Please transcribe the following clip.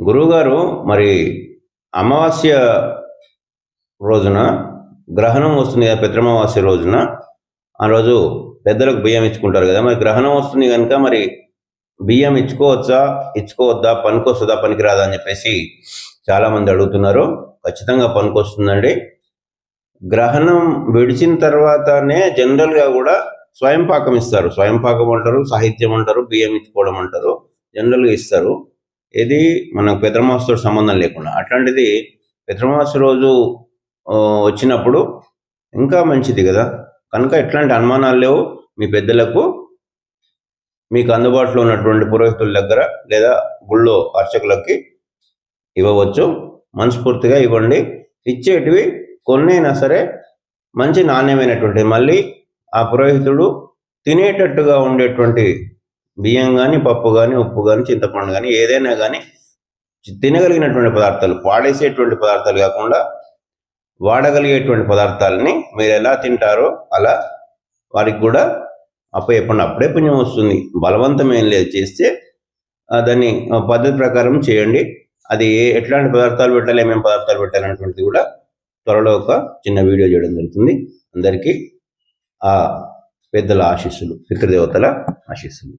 గురువుగారు మరి అమావాస్య రోజున గ్రహణం వస్తుంది కదా పిత్రమావాస్య రోజున. ఆ రోజు పెద్దలకు బియ్యం ఇచ్చుకుంటారు కదా మరి గ్రహణం వస్తుంది కనుక మరి బియ్యం ఇచ్చుకోవచ్చా ఇచ్చుకోవద్దా పనికొస్తుందా పనికిరాదా అని చెప్పేసి చాలా మంది అడుగుతున్నారు. ఖచ్చితంగా పనికొస్తుందండి. గ్రహణం విడిచిన తర్వాతనే జనరల్గా కూడా స్వయం పాకం ఇస్తారు. స్వయం పాకం అంటారు సాహిత్యం అంటారు బియ్యం ఇచ్చుకోవడం అంటారు జనరల్గా ఇస్తారు. ఇది మనకు పితృమాసతో సంబంధం లేకుండా. అట్లాంటిది పితృమాస రోజు వచ్చినప్పుడు ఇంకా మంచిది కదా. కనుక ఎట్లాంటి అనుమానాలు లేవు. మీ పెద్దలకు మీకు అందుబాటులో ఉన్నటువంటి పురోహితుల దగ్గర లేదా గుళ్ళో అర్చకులకి ఇవ్వవచ్చు. మనస్ఫూర్తిగా ఇవ్వండి. ఇచ్చేటివి కొన్నైనా సరే మంచి నాణ్యమైనటువంటి మళ్ళీ ఆ పురోహితుడు తినేటట్టుగా ఉండేటువంటి బియ్యం కానీ పప్పు కానీ ఉప్పు కానీ చింతపండు కానీ ఏదైనా కానీ తినగలిగినటువంటి పదార్థాలు వాడేసేటువంటి పదార్థాలు కాకుండా వాడగలిగేటువంటి పదార్థాలని మీరు ఎలా తింటారో అలా వారికి కూడా అప్పచెప్పండి. అప్పుడే పుణ్యం వస్తుంది. బలవంతం ఏం లేదు. చేస్తే దాన్ని పద్ధతి ప్రకారం చేయండి. అది ఏ ఎట్లాంటి పదార్థాలు పెట్టాలి ఏమేమి పదార్థాలు పెట్టాలి అనేటువంటిది కూడా త్వరలో ఒక చిన్న వీడియో చేయడం జరుగుతుంది. అందరికీ ఆ పెద్దల ఆశీస్సులు పితృదేవతల ఆశీస్సులు.